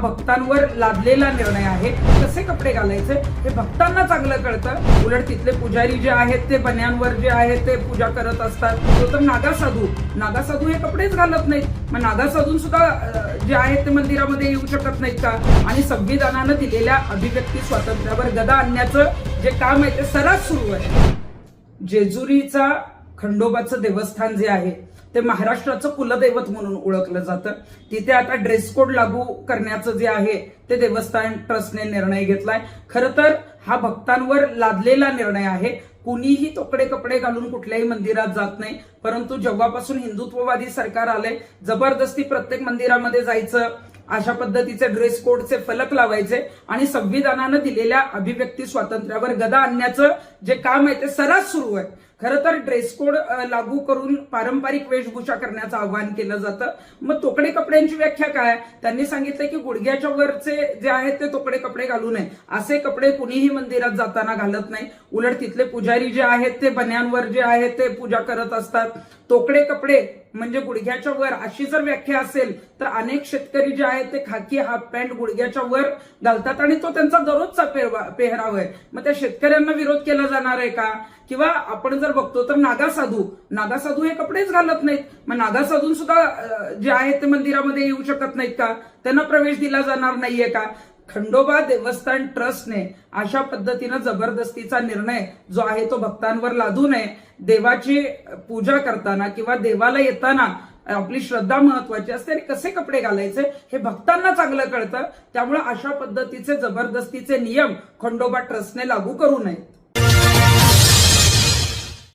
भक्तांवर लादलेला निर्णय आहे. कसे कपडे घालायचे? हे भक्तांना चांगलं कळतं. उलट तिथले पुजारी जे आहेत ते बन्यांवर जे आहेत ते पूजा करत असतात. तो तर नागासाधू. नागासाधू हे कपडेच घालत नाहीत. मग नागासाधू सुद्धा जे आहेत ते मंदिरामध्ये येऊ शकत नाहीत का? आणि संविधानानं दिलेल्या अभिव्यक्ती स्वातंत्र्यावर गदा आणण्याचं जे काम आहे ते सर्रास सुरू आहे. जेजुरीचा खंडोबाचं देवस्थान जे आहे ते महाराष्ट्राचं कुलदैवत म्हणून ओळखलं जातं. तिथे आता ड्रेस कोड लागू करण्याचं जे आहे ते देवस्थान ट्रस्टने निर्णय घेतलाय. खरं तर हा भक्तांवर लादलेला निर्णय आहे. कुणीही तोकडे कपडे घालून कुठल्याही मंदिरात जात नाही. परंतु जेव्हापासून हिंदुत्ववादी सरकार आले जबरदस्ती प्रत्येक मंदिरामध्ये जायचं अशा पद्धतीचे ड्रेस कोडचे फलक लावायचे आणि संविधानानं दिलेल्या अभिव्यक्ती स्वातंत्र्यावर गदा आणण्याचं जे काम आहे ते सर्रास सुरू आहे. खरं तर ड्रेस कोड लागू करून पारंपरिक वेशभूषा करण्याचं आवाहन केलं जातं. मग तोकडे कपड्यांची व्याख्या काय? त्यांनी सांगितलं की गुडघ्याच्या वरचे जे आहेत ते तोकडे कपडे घालू नये. असे कपडे कुणीही मंदिरात जाताना घालत नाही. उलट तिथले पुजारी जे आहेत ते बन्यांवर जे आहेत ते पूजा करत असतात. तोकडे कपडे म्हणजे गुडघ्याच्या वर अशी जर व्याख्या असेल तर अनेक शेतकरी जे आहेत ते खाकी हाफ पॅन्ट गुडघ्याच्या वर घालतात आणि तो त्यांचा दररोजचा पेहराव आहे. मग त्या शेतकऱ्यांना विरोध केला जाणार आहे का? किंवा आपण जर बघतो तर नागासाधू नागासाधू हे कपडेच घालत नाहीत. मग नागासाधू सुद्धा जे आहेत ते मंदिरामध्ये येऊ शकत नाहीत का? त्यांना प्रवेश दिला जाणार नाहीये का? खंडोबा देवस्थान ट्रस्टने अशा पद्धतीनं जबरदस्तीचा निर्णय जो आहे तो भक्तांवर लादू नये. देवाची पूजा करताना किंवा देवाला येताना आपली श्रद्धा महत्वाची असते आणि कसे कपडे घालायचे हे भक्तांना चांगलं कळतं. त्यामुळे अशा पद्धतीचे जबरदस्तीचे नियम खंडोबा ट्रस्टने लागू करू नयेत.